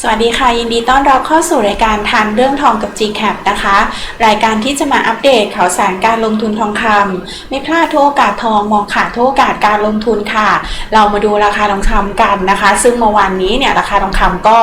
สวัสดีค่ะ ยินดีต้อนรับเข้าสู่รายการทันเรื่องทองกับ GCAP นะคะ รายการที่จะมาอัปเดตข่าวสารการลงทุนทองคำไม่พลาดทุกโอกาสทองมองขาดทุกโอกาสการลงทุนค่ะ เรามาดูราคาทองคำกันนะคะ ซึ่งเมื่อวานนี้เนี่ยราคาทองคำก็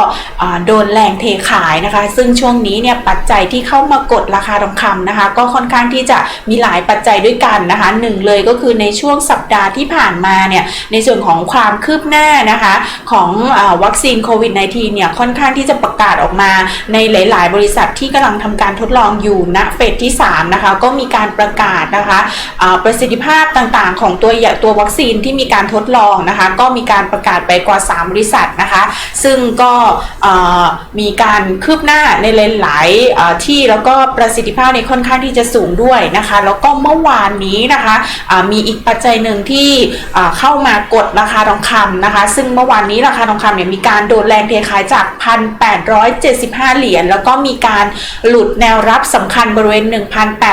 โดนแรงเทขายนะคะ ซึ่งช่วงนี้เนี่ยปัจจัยที่เข้ามากดราคาทองคำนะคะ ก็ค่อนข้างที่จะมีหลายปัจจัยด้วยกันนะคะหนึ่งเลยก็คือในช่วงสัปดาห์ที่ผ่านมาเนี่ยในส่วนของความคืบหน้านะคะของอวัคซีนโควิด -19 เนี่ยค่อนข้างที่จะประกาศออกมา ในหลาย ๆ บริษัทที่กำลังทำการทดลองอยู่ณเฟสที่3นะคะก็มีการประกาศนะคะประสิทธิภาพต่างๆ ของตัวอย่าตัววัคซีนที่มีการทดลองนะคะก็มีการประกาศไปกว่า 3 บริษัทนะคะซึ่งก็มีการคืบหน้าในหลายๆที่แล้วก็ประสิทธิภาพในค่อนข้างที่จะสูงด้วยนะคะแล้วก็เมื่อวานนี้นะคะมีอีกปัจจัยหนึ่งที่เข้ามากดราคาทองคำนะคะ ซึ่งเมื่อวานนี้ราคาทองคำเนี่ยมีการโดนแรงเทขายจาก1,875 เหรียญ แล้วก็มีการหลุดแนวรับสำคัญบริเวณ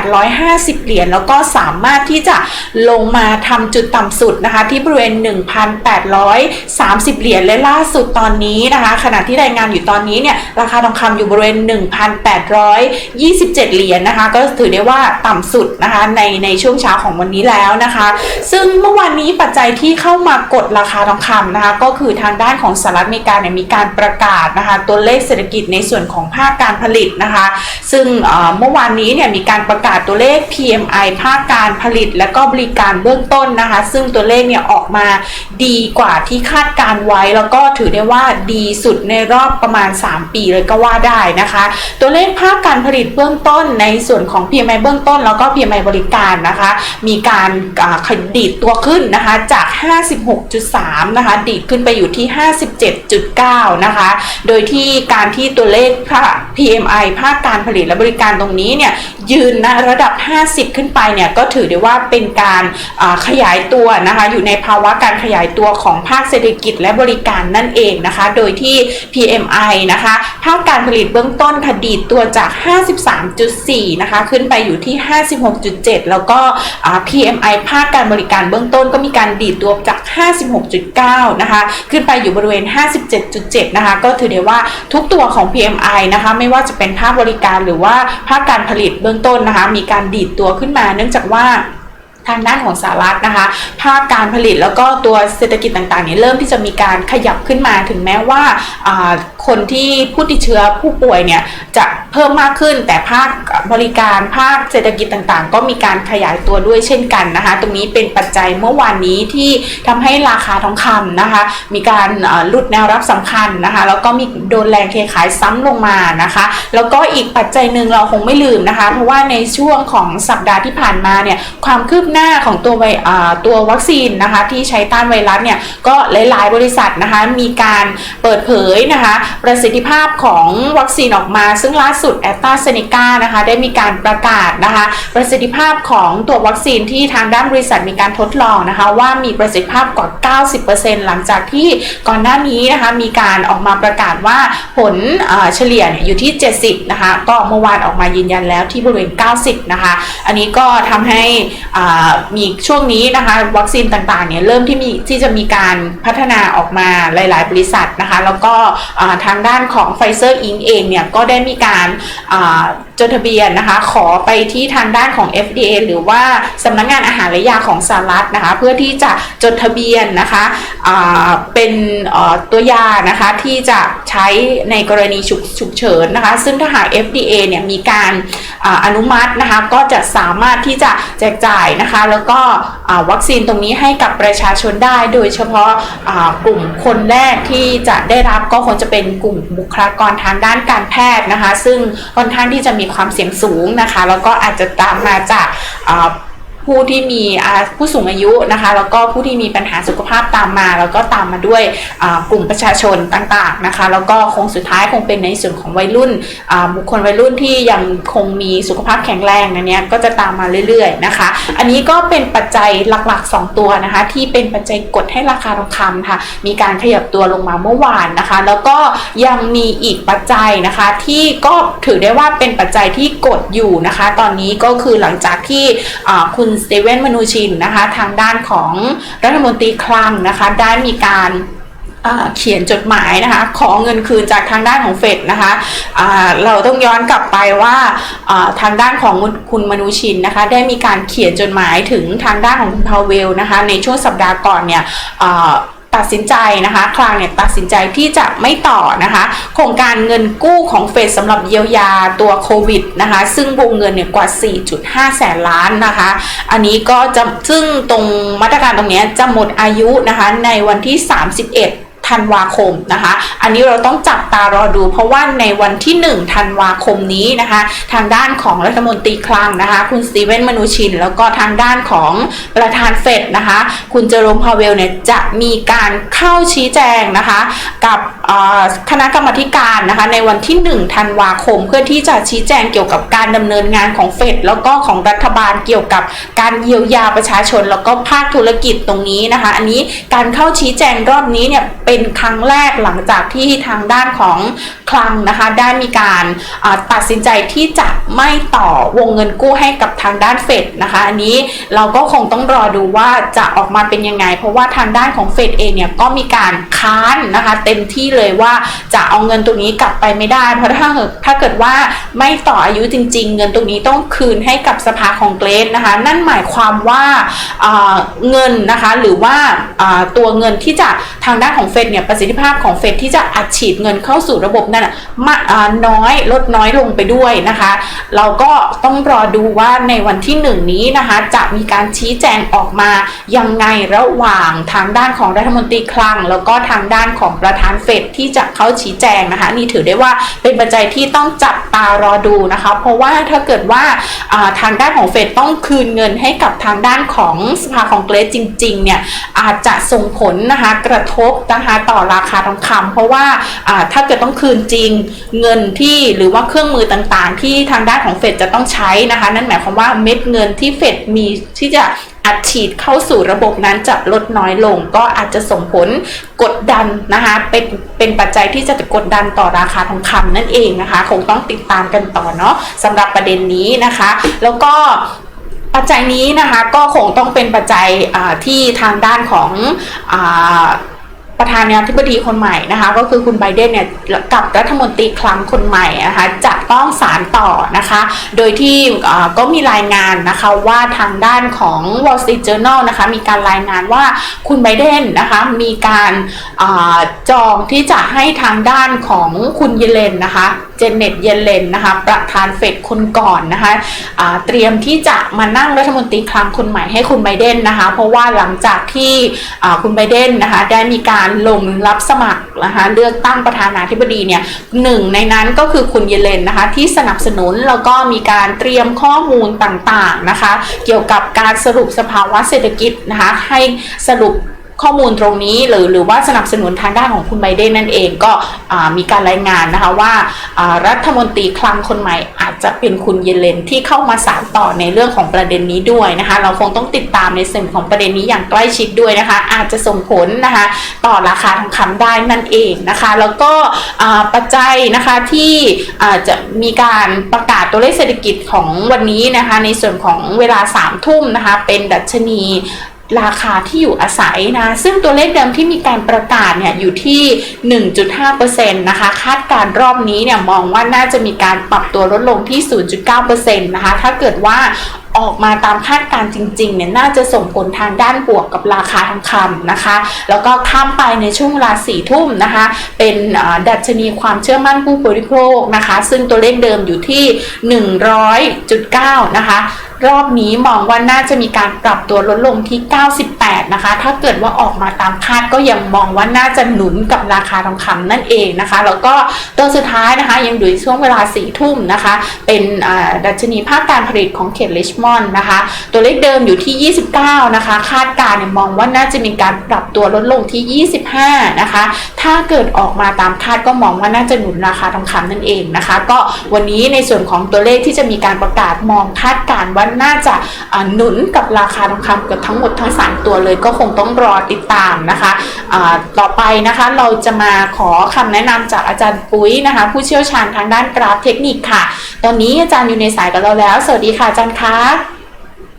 1,850 เหรียญ แล้วก็สามารถที่จะลงมาทำจุดต่ำสุดนะคะที่บริเวณ 1,830 เหรียญ และล่าสุดตอนนี้นะคะขณะที่รายงานอยู่ตอนนี้เนี่ยราคาทองคำอยู่บริเวณ 1,827 เหรียญนะคะก็ถือได้ว่าต่ำสุดนะคะในในช่วงเช้าของวันนี้แล้วนะคะ ซึ่งเมื่อวานนี้ปัจจัยที่เข้ามากดราคาทองคำนะคะก็คือทางด้านของสหรัฐอเมริกาเนี่ยมีการประกาศนะคะตัวเลขเศรษฐกิจในส่วนของภาคการผลิตนะคะซึ่งเมื่อวานนี้เนี่ยมีการประกาศตัวเลข PMI ภาคการผลิต และก็บริการเบื้องต้นนะคะซึ่งตัวเลขเนี่ยออกมาดีกว่าที่คาดการไว้ แล้วก็ถือได้ว่าดีสุดในรอบประมาณ 3 ปีเลยก็ว่าได้นะคะ ตัวเลขภาคการผลิตเบื้องต้นในส่วนของ PMI เบื้องต้น แล้วก็ PMI บริการนะคะมีการขดีดตัวขึ้นนะคะจาก 56.3 นะคะดีดขึ้นไปอยู่ที่ 57.9 นะคะโดยที่การที่ตัวเลขภาค PMI ภาคการผลิตและบริการตรงนี้เนี่ย ยืนนะระดับ 50 ขึ้นไปเนี่ยก็ถือได้ว่าเป็นการขยายตัวนะคะอยู่ในภาวะการขยายตัวของภาคเศรษฐกิจและบริการนั่นเองนะคะ โดยที่ PMI นะคะภาคการผลิตเบื้องต้นค่ะดีดตัวจาก 53.4 นะคะขึ้นไปอยู่ที่ 56.7 แล้วก็ PMI ภาคการบริการเบื้องต้นก็มีการดีดตัวจาก 56.9 นะคะขึ้นไปอยู่บริเวณ 57.7 นะคะก็ถือได้ว่าทุกตัวของ PMI นะคะไม่ว่าจะเป็นภาคบริการหรือว่าภาคการผลิตเบื้องต้นนะคะ มีการดีดตัวขึ้นมา เนื่องจากว่า ทางด้านของสหรัฐนะคะ ภาคการผลิตแล้วก็ตัวเศรษฐกิจต่างๆเนี่ยเริ่มที่จะมีการขยับขึ้นมาถึงแม้ว่าคนที่ผู้ติดเชื้อผู้ป่วยเนี่ยจะเพิ่มมากขึ้น แต่ภาคบริการภาคเศรษฐกิจต่างๆ ก็มีการขยายตัวด้วยเช่นกันนะคะ ตรงนี้เป็นปัจจัยเมื่อวานนี้ที่ทำให้ราคาทองคำนะคะ มีการลุดแนวรับสำคัญนะคะ แล้วก็มีโดนแรงเทขายซ้ำลงมานะคะ แล้วก็อีกปัจจัยหนึ่งเราคงไม่ลืมนะคะ เพราะว่าในช่วงของสัปดาห์ที่ผ่านมาเนี่ยความคืบหน้าของตัวไวตัววัคซีนนะคะที่ใช้ต้านไวรัสเนี่ยก็หลาย ๆ บริษัทนะคะมีการเปิดเผยนะคะประสิทธิภาพของวัคซีนออกมา ซึ่งล่าสุดแอตตาเซเนกานะคะได้มีการประกาศนะคะประสิทธิภาพของตัววัคซีนที่ทางด้านบริษัทมีการทดลองนะคะว่ามีประสิทธิภาพกว่า 90%หลังจากที่ก่อนหน้านี้นะคะมีการออกมาประกาศว่าผลเฉลี่ยเนี่ยอยู่ที่ 70 นะคะก็เมื่อวานออกมายืนยันแล้วที่บริเวณ 90 นะคะ อันนี้ก็ทำให้อ่ามีช่วงนี้นะคะ วัคซีนต่างๆเนี่ยเริ่มที่มีที่จะมีการพัฒนาออกมาหลาย ๆ บริษัทนะคะ แล้วก็ทางด้านของไฟเซอร์อิงเองเนี่ยก็ได้มีการ จดทะเบียนนะคะ ขอไปที่ทางด้านของ FDA หรือว่าสำนักงานอาหารและยาของสหรัฐนะคะ เพื่อที่จะจดทะเบียนนะคะเป็นตัวยานะคะที่จะใช้ในกรณีฉุกเฉินนะคะ ซึ่งถ้าหาก FDA เนี่ยมีการออนุมัตินะคะ ก็จะสามารถที่จะแจกจ่ายนะคะ แล้วก็วัคซีนตรงนี้ให้กับประชาชนได้ โดยเฉพาะกลุ่มคนแรกที่จะได้รับก็คงจะเป็นกลุ่มบุคลากรทางด้านการแพทย์นะคะ ซึ่งค่อนข้างที่จะมีความเสี่ยงสูงนะคะ แล้วก็อาจจะตามมาจาก ผู้ที่มีผู้สูงอายุนะคะแล้วก็ผู้ที่มีปัญหาสุขภาพตามมา แล้วก็ตามมาด้วยกลุ่มประชาชนต่างๆนะคะแล้วก็คงสุดท้ายคงเป็นในส่วนของวัยรุ่นบุคคลวัยรุ่นที่ยังคงมีสุขภาพแข็งแรงนะเนี้ยก็จะตามมาเรื่อยๆนะคะ อันนี้ก็เป็นปัจจัยหลักๆ 2 ตัวนะคะที่เป็นปัจจัยกดให้ราคาทองคำค่ะมีการขยับตัวลงมาเมื่อวานนะคะ แล้วก็ยังมีอีกปัจจัยนะคะที่ก็ถือได้ว่าเป็นปัจจัยที่กดอยู่นะคะ ตอนนี้ก็คือหลังจากที่คุณสเตเวนมนูชินนะคะทางด้านของรัฐมนตรีคลังนะคะได้มีการเขียนจดหมายนะคะขอเงินคืนจากทางด้านของเฟดนะคะะเราต้องย้อนกลับไปว่าทางด้านของคุณมนุชินนะคะได้มีการเขียนจดหมายถึงทางด้านของคุณพาวเวลนะคะในช่วงสัปดาห์ก่อนเนี่ย ตัดสินใจนะคะคลางเนี่ยตัดสินใจที่จะไม่ต่อนะคะโครงการเงินกู้ของเฟดสำหรับเยียวยาตัวโควิดนะคะซึ่งวงเงินเนี่ยกว่า 4.5 แสนล้านนะคะ อันนี้ก็จะซึ่งตรงมาตรการตรงนี้จะหมดอายุนะคะในวันที่ 31 ธันวาคมนะคะ อันนี้เราต้องจับตารอดู เพราะว่าในวันที่ 1 ธันวาคมนี้นะคะ ทางด้านของรัฐมนตรีคลังนะคะ คุณสตีเวนมนูชิน แล้วก็ทางด้านของประธานเฟดนะคะ คุณเจอโรมพาเวลเนี่ยจะมีการเข้าชี้แจงนะคะ กับคณะกรรมการนะคะ ในวันที่ 1 ธันวาคม เพื่อที่จะชี้แจงเกี่ยวกับการดำเนินงานของเฟดแล้วก็ของรัฐบาลเกี่ยวกับการเยียวยาประชาชน แล้วก็ภาคธุรกิจตรงนี้นะคะ อันนี้การเข้าชี้แจงรอบนี้เนี่ยเป็น็นครั้งแรกหลังจากที่ทางด้านของ คลังนะคะได้มีการตัดสินใจที่จะไม่ต่อวงเงินกู้ให้กับทางด้านเฟดนะคะอันนี้เราก็คงต้องรอดูว่าจะออกมาเป็นยังไง เพราะว่าทางด้านของเฟดเองเนี่ยก็มีการค้านนะคะเต็มที่เลยว่าจะเอาเงินตรงนี้กลับไปไม่ได้ เพราะถ้าถ้าเกิดว่าไม่ต่ออายุจริง ๆ เงินตรงนี้ต้องคืนให้กับสภาของเกรสนะคะนั่นหมายความว่าเงินนะคะหรือว่าตัวเงินที่จะทางด้านของเฟดเนี่ยประสิทธิภาพของเฟดที่จะอัดฉีดเงินเข้าสู่ระบบนั่นนั่นมาน้อยลดน้อยลงไปด้วยนะคะ เราก็ต้องรอดูว่าในวันที่หนึ่งนี้นะคะ จะมีการชี้แจงออกมายังไงระหว่างทางด้านของรัฐมนตรีคลัง แล้วก็ทางด้านของประธานเฟดที่จะเข้าชี้แจงนะคะ นี่ถือได้ว่าเป็นปัจจัยที่ต้องจับตารอดูนะคะ เพราะว่าถ้าเกิดว่าทางด้านของเฟดต้องคืนเงินให้กับทางด้านของสภาของเกรสจริงๆเนี่ยอาจจะส่งผลนะคะกระทบนะคะต่อราคาทองคำเพราะว่าถ้าเกิดต้องคืนจริง เงินที่หรือว่าเครื่องมือต่างๆ ที่ทางด้านของเฟดจะต้องใช้นะคะ นั่นหมายความว่าเม็ดเงินที่เฟดมีที่จะอัดฉีดเข้าสู่ระบบนั้นจะลดน้อยลง ก็อาจจะส่งผลกดดันนะคะเป็นเป็นปัจจัยที่จะกดดันต่อราคาทองคำนั่นเองนะคะ คงต้องติดตามกันต่อเนาะสำหรับประเด็นนี้นะคะ แล้วก็ปัจจัยนี้นะคะก็คงต้องเป็นปัจจัยที่ทางด้านของอ ประธานาธิบดีคนใหม่นะคะ ก็คือคุณไบเดนเนี่ยกับรัฐมนตรีคลังคนใหม่นะคะจะต้องสารต่อนะคะ โดยที่ก็มีรายงานนะคะว่าทางด้านของ Wall Street Journal นะคะมีการรายงานว่าคุณไบเดนนะคะมีการจองที่จะให้ทางด้านของคุณเยเลนนะคะ เจเน็ตเยเลนนะคะประธานเฟดคนก่อนนะคะเตรียมที่จะมานั่งรัฐมนตรีคลังคนใหม่ให้คุณไบเดนนะคะเพราะว่าหลังจากที่คุณไบเดนนะคะได้มีการลงรับสมัครนะคะเลือกตั้งประธานาธิบดีเนี่ยหนึ่งในนั้นก็คือคุณเยเลนนะคะที่สนับสนุนแล้วก็มีการเตรียมข้อมูลต่างๆนะคะเกี่ยวกับการสรุปสภาวะเศรษฐกิจนะคะให้สรุป ข้อมูลตรงนี้หรือหรือว่าสนับสนุนทางด้านของคุณไบเดนนั่นเองก็มีการรายงานนะคะว่ารัฐมนตรีคลังคนใหม่อาจจะเป็นคุณเยเลนที่เข้ามาสานต่อในเรื่องของประเด็นนี้ด้วยนะคะ เราคงต้องติดตามในส่วนของประเด็นนี้อย่างใกล้ชิดด้วยนะคะ อาจจะส่งผลนะคะต่อราคาทองคำได้นั่นเองนะคะ แล้วก็ปัจจัยนะคะที่จจะมีการประกาศตัวเลขเศรษฐกิจของวันนี้นะคะ ในส่วนของเวลา3ามทุ่มนะคะ เป็นดัชนี ราคาที่อยู่อาศัยนะ ซึ่งตัวเลขเดิมที่มีการประกาศเนี่ยอยู่ที่ 1.5%นะคะ คาดการณ์รอบนี้เนี่ยมองว่าน่าจะมีการปรับตัวลดลงที่ 0.9%นะคะ ถ้าเกิดว่าออกมาตามคาดการณ์จริงๆเนี่ยน่าจะส่งผลทางด้านบวกกับราคาทองคำนะคะ แล้วก็ข้ามไปในช่วงเวลาสี่ทุ่มนะคะ เป็นดัชนีความเชื่อมั่นผู้บริโภคนะคะ ซึ่งตัวเลขเดิมอยู่ที่ 100.9 นะคะ รอบนี้มองว่าน่าจะมีการปรับตัวลดลงที่ 98 นะคะ ถ้าเกิดว่าออกมาตามคาดก็ยังมองว่าน่าจะหนุนกับราคาทองคำนั่นเองนะคะ แล้วก็ตัวสุดท้ายนะคะ ยังอยู่ในช่วงเวลา4ทุ่มนะคะ เป็นดัชนีภาคการผลิตของเขตริชมอนด์นะคะ ตัวเลขเดิมอยู่ที่ 29 นะคะ คาดการณ์เนี่ยมองว่าน่าจะมีการปรับตัวลดลงที่ 25 นะคะ ถ้าเกิดออกมาตามคาดก็มองว่าน่าจะหนุนราคาทองคำนั่นเองนะคะ ก็วันนี้ในส่วนของตัวเลขที่จะมีการประกาศมองคาดการณ์ว่าน่าจะหนุนกับราคาทองคำเกือบทั้งหมดทั้ง 3 ตัวเลยก็คงต้องรอติดตามนะคะะต่อไปนะคะเราจะมาขอคำแนะนำจากอาจารย์ปุ้ยนะคะ ผู้เชี่ยวชาญทางด้านกราฟเทคนิคค่ะ ตอนนี้อาจารย์อยู่ในสายกับเราแล้ว สวัสดีค่ะอาจารย์คะ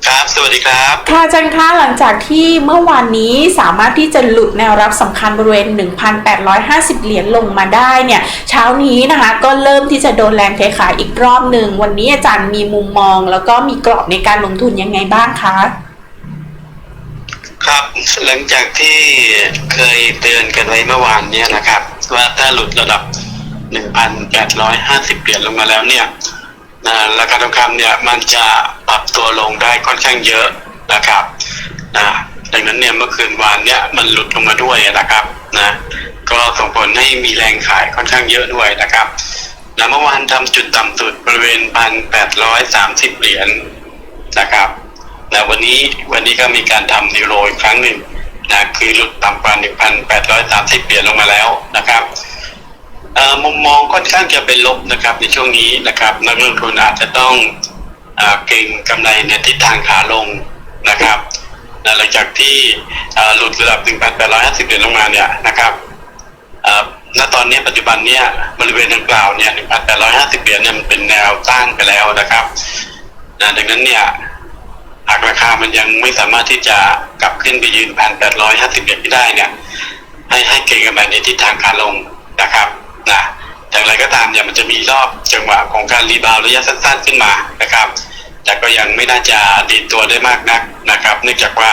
ครับ สวัสดีครับ ค่ะอาจารย์คะหลังจากที่เมื่อวานนี้สามารถที่จะหลุดแนวรับสำคัญบริเวณ 1,850 เหรียญลงมาได้เนี่ย เช้านี้นะคะ ก็เริ่มที่จะโดนแรงเทขายอีกรอบหนึ่ง วันนี้อาจารย์มีมุมมอง แล้วก็มีกรอบในการลงทุนยังไงบ้างคะ ครับ หลังจากที่เคยเตือนกันไว้เมื่อวานเนี่ยนะครับ ว่าถ้าหลุดระดับ 1,850 เหรียญลงมาแล้วเนี่ยนะ ราคาทองคำเนี่ยมันจะปรับตัวลงได้ค่อนข้างเยอะนะครับนะดังนั้นเนี่ยเมื่อคืนวานเนี่ยมันหลุดลงมาด้วยนะครับนะก็ส่งผลให้มีแรงขายค่อนข้างเยอะด้วยนะครับนะเมื่อวานทำจุดต่ำสุดบริเวณ1,830เหรียญนะครับนะวันนี้วันนี้ก็มีการทำนิวโรอีกครั้งหนึ่งนะคือหลุดต่ำกว่า1,830เหรียญลงมาแล้วนะครับ มุมมองค่อนข้างจะเป็นลบนะครับในช่วงนี้นะครับนักลงทุนอาจจะต้องเก่งกำไรในทิศทางขาลงนะครับหลังจากที่หลุดระดับ 1,850เหรียญลงมาเนี่ยนะครับณตอนนี้ปัจจุบันเนี่ยบริเวณดังกล่าวเนี่ย1,850เหรียญเนี่ยมันเป็นแนวต้านไปแล้วนะครับนะดังนั้นเนี่ยหากราคามันยังไม่สามารถที่จะกลับขึ้นไปยืนพันแปดร้อยห้าสิบเอ็ดที่ได้เนี่ยให้ให้เก่งกันไปในทิศทางขาลงนะครับ นะอย่างไรก็ตามเนี่ยมันจะมีรอบจังหวะของการรีบาวด์ระยะสั้น ๆ ขึ้นมานะครับ แต่ก็ยังไม่น่าจะดีดตัวได้มากนักนะครับ เนื่องจากว่า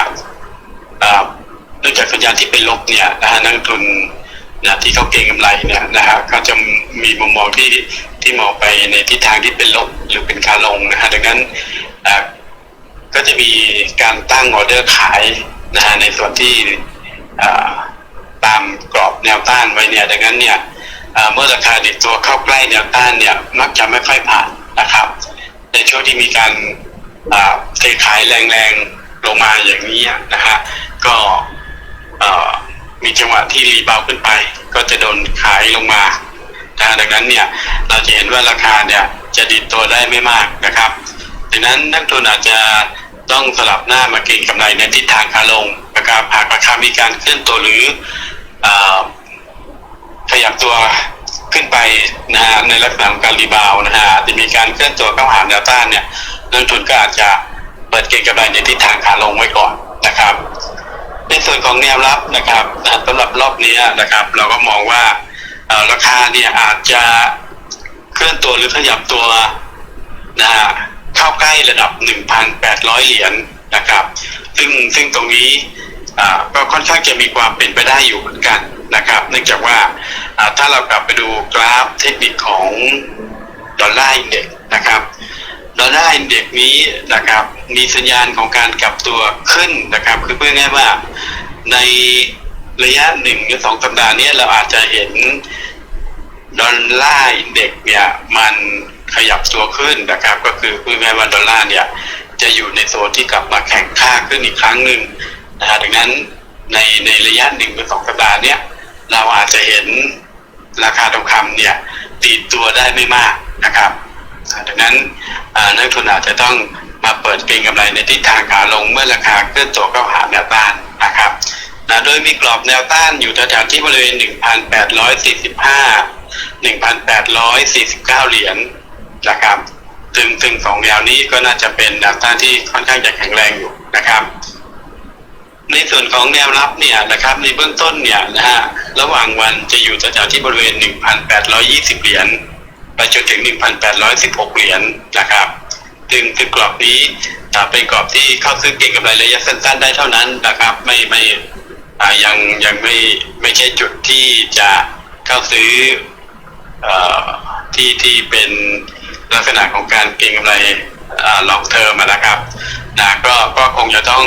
เนื่องจากสัญญาณที่เป็นลบเนี่ยนะฮะนักลงทุนนะที่เขาเก่งกำไรเนี่ยนะฮะเขาจะมีมุมมองที่ที่มองไปในทิศทางที่เป็นลบหรือเป็นขาลงนะฮะดังนั้นก็จะมีการตั้งออเดอร์ขายนะฮะในส่วนที่ตามกรอบแนวต้านไว้เนี่ยดังนั้นเนี่ย เมื่อราคาดิดตัวเข้าใกล้แนวต้านเนี่ยมักจะไม่ค่อยผ่านนะครับ ในช่วงที่มีการเทขายแรงๆลงมาอย่างนี้นะฮะก็มีจังหวะที่รีบาวขึ้นไป ก็จะโดนขายลงมานะดังนั้นเนี่ยเราจะเห็นว่าราคาเนี่ยจะดิดตัวได้ไม่มากนะครับดังนั้นนักลงทุนอาจจะต้องสลับหน้ามาเก็งกำไรในทิศทางขาลงนะครับหากราคามีการเคลื่อนตัวหรืออ ขยับตัวขึ้นไปนะฮะในลักษณะของการรีบาวนะฮะจะมีการเคลื่อนตัวเข้าหาแนวต้านเนี่ยนักทุนก็อาจจะเปิดเก็งกำไรในทิศทางขาลงไว้ก่อนนะครับ ในส่วนของแนวรับนะครับสำหรับรอบนี้นะครับ เราก็มองว่าราคาเนี่ยอาจจะเคลื่อนตัวหรือขยับตัวนะฮะเข้าใกล้ระดับ 1,800 เหรียญนะครับ ซึ่งซึ่งตรงนี้ ก็ค่อนข้างจะมีความเป็นไปได้อยู่เหมือนกันนะครับ เนื่องจากว่าถ้าเรากลับไปดูกราฟเทคนิคของดอลลาร์อินเด็กนะครับดอลลาร์อินเด็กนี้นะครับมีสัญญาณของการกลับตัวขึ้นนะครับ คือเพูดง่ายว่าในระยะหนึ่งหรือสองสัปดาห์นี้เราอาจจะเห็นดอลลาร์อินเด็กเนี่ยมันขยับตัวขึ้นนะครับ ก็คือพูดง่ายว่าดอลลาร์เนี่ยจะอยู่ในโซนที่กลับมาแข่งค่าขึ้นอีกครั้งหนึ่ง นะฮะดังนั้นในในระยะหนึ่งหรือสองสัปดาห์เนี่ยเราอาจจะเห็นราคาทองคำเนี่ยตีดตัวได้ไม่มากนะครับดังนั้นนักทุนอาจจะต้องมาเปิดเก็งกำไรในทิศทางขาลงเมื่อราคาเคลื่อนตัวเข้าหาแนวต้านนะครับนะโดยมีกรอบแนวต้านอยู่แถวๆที่บริเวณ 1,845 1,849 เหรียญนะครับซึ่งซึ่งสองแนวนี้ก็น่าจะเป็นแนวต้านที่ค่อนข้างจะแข็งแรงอยู่นะครับ ในส่วนของแนวรับเนี่ยนะครับในเบื้องต้นเนี่ยนะฮะระหว่างวันจะอยู่แถวๆที่บริเวณ 1,820 เหรียญไปจนถึง 1,816 เหรียญนะครับซึ่งคือกรอบนี้เป็นกรอบที่เข้าซื้อเก่งกับรายระยะสั้นๆ ได้เท่านั้นนะครับ ไม่ไม่ยังยังไม่ไม่ใช่จุดที่จะเข้าซื้อเอ่อที่ที่เป็นลักษณะของการเก่งกำไรลองเทอมนะครับนะก็ก็คงจะต้อง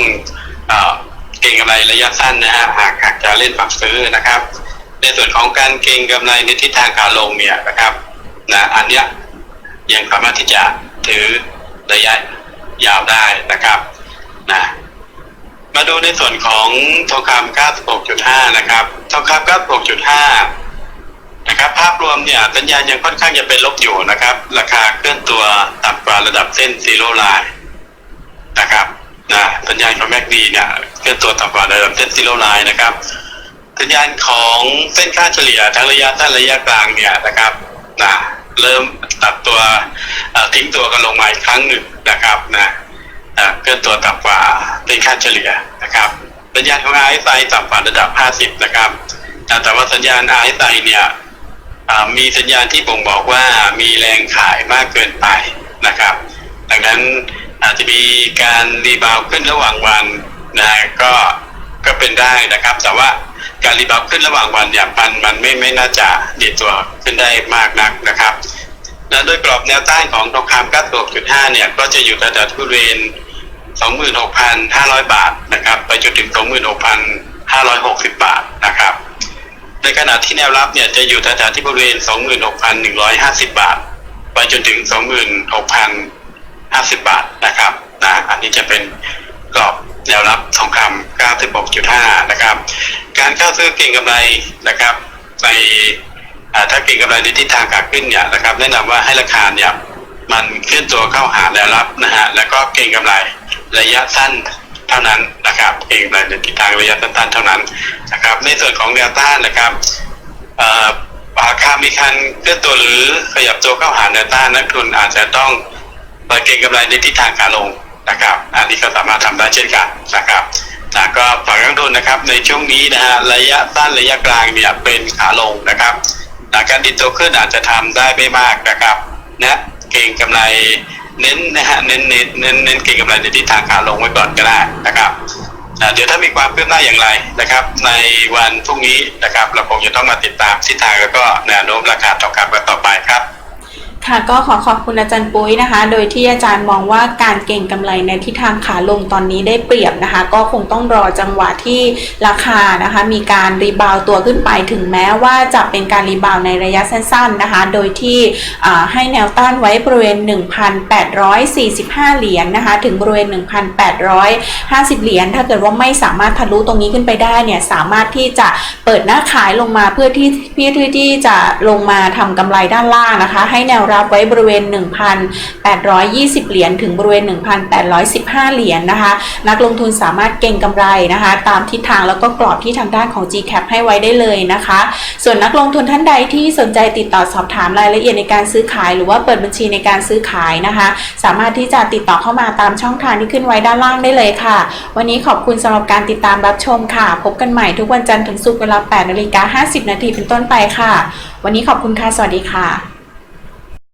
เก่งกำไรระยะสั้นนะฮะหากหากจะเล่นปรับซื้อนะครับ ในส่วนของการเก่งกำไรในทิศทางขาลงเนี่ยนะครับนะอันเนี้ยยังสามารถที่จะถือระยะยาวได้นะครับนะมาดูในส่วนของทองคำ96.5 นะครับทองคำ96.5นะครับภาพรวมเนี่ยสัญญาณยังค่อนข้างจะเป็นลบอยู่นะครับ ราคาเคลื่อนตัวต่ำกว่าระดับเส้นซีโร่ไลน์นะครับ นะสัญญาณของแมกดีเนี่ยเคลื่อนตัวต่ำกว่าระดับเส้นซีโร่ไลน์นะครับสัญญาณของเส้นค่าเฉลี่ยทั้งระยะสั้นระยะกลางเนี่ยนะครับนะเริ่มตัดตัวทิ้งตัวกันลงมาอีกครั้งหนึ่งนะครับนะอ่าเคลื่อนตัวต่ำกว่าเป็นค่าเฉลี่ยนะครับสัญญาณของ RSI ต่ำกว่าระดับ 50 นะครับแต่ว่าสัญญาณ RSI เนี่ยมีสัญญาณที่บ่งบอกว่ามีแรงขายมากเกินไปนะครับ ดังนั้น อาจจะมีการรีบาวขึ้นระหว่างวันนะก็ก็เป็นได้นะครับ แต่ว่าการรีบาวขึ้นระหว่างวันเนี่ยมันมันไม่ไม่น่าจะดีดตัวขึ้นได้มากนักนะครับและโดยกรอบแนวต้านของทองคำ96.5 เนี่ย ก็จะอยู่ระดับบริเวณ26,500 บาทนะครับ ไปจนถึง 26,560 บาทนะครับ ในขณะที่แนวรับเนี่ยจะอยู่แถวๆที่บริเวณ 26,150 บาท ไปจนถึง 50 บาทนะครับนะอันนี้จะเป็นกรอบแนวรับทองคำ96.5 นะครับ การเข้าซื้อเก็งกำไรนะครับ ในถ้าเก็งกำไรในทิศทางขาขึ้นเนี่ยนะครับ แนะนำว่าให้ราคาเนี่ยมันเคลื่อนตัวเข้าหาแนวรับนะฮะแล้วก็เก็งกำไรระยะสั้นเท่านั้นนะครับเก็งกำไรในทิศทางระยะสั้นๆเท่านั้นนะครับ ในส่วนของแนวต้านนะครับราคามีการเคลื่อนตัวหรือขยับตัวเข้าหาแนวต้านนักทุนอาจจะต้อง เปิดเก็งกำไรในทิศทางขาลงนะครับ อันนี้ก็สามารถทำได้เช่นกันนะครับนะก็ฝากนักทุนนะครับในช่วงนี้นะฮะระยะสั้นระยะกลางเนี่ยเป็นขาลงนะครับนะการดิดตัวขึ้นอาจจะทำได้ไม่มากนะครับนะเก่งกำไรเน้นนะฮะเน้นเน้นเน้นเน้นเก่งกำไรในทิศทางขาลงไว้ก่อนก็ได้นะครับอ่าเดี๋ยวถ้ามีความคืบหน้าอย่างไรนะครับ ในวันพรุ่งนี้นะครับเราคงจะต้องมาติดตามทิศทางแล้วก็แนวโน้มราคาทองกันต่อไปครับ ค่ะก็ขอขอบคุณอาจารย์ปุ้ยนะคะ โดยที่อาจารย์มองว่าการเก่งกำไรในทิศทางขาลงตอนนี้ได้เปรียบนะคะ ก็คงต้องรอจังหวะที่ราคานะคะ มีการรีบาวตัวขึ้นไปถึงแม้ว่าจะเป็นการรีบาวในระยะสั้นๆนะคะ โดยที่ให้แนวต้านไว้บริเวณ 1,845 เหรียญนะคะ ถึงบริเวณ 1,850 เหรียญถ้าเกิดว่าไม่สามารถทะลุตรงนี้ขึ้นไปได้เนี่ยสามารถที่จะเปิดหน้าขายลงมาเพื่อที่เพื่อที่จะลงมาทำกำไรด้านล่างนะคะ ให้แนวรับไว้บริเวณ 1,820 เหรียญถึงบริเวณ 1,815 เหรียญนะคะ นักลงทุนสามารถเก็งกำไรนะคะ ตามทิศทางแล้วก็กรอบที่ทางด้านของ GCAP ให้ไว้ได้เลยนะคะ ส่วนนักลงทุนท่านใดที่สนใจติดต่อสอบถามรายละเอียดในการซื้อขาย หรือว่าเปิดบัญชีในการซื้อขายนะคะ สามารถที่จะติดต่อเข้ามาตามช่องทางที่ขึ้นไว้ด้านล่างได้เลยค่ะ วันนี้ขอบคุณสำหรับการติดตามรับชมค่ะ พบกันใหม่ทุกวันจันทร์ถึงศุกร์เวลา8นาฬิกา50 นาทีเป็นต้นไปค่ะ วันนี้ขอบคุณค่ะ สวัสดีค่ะ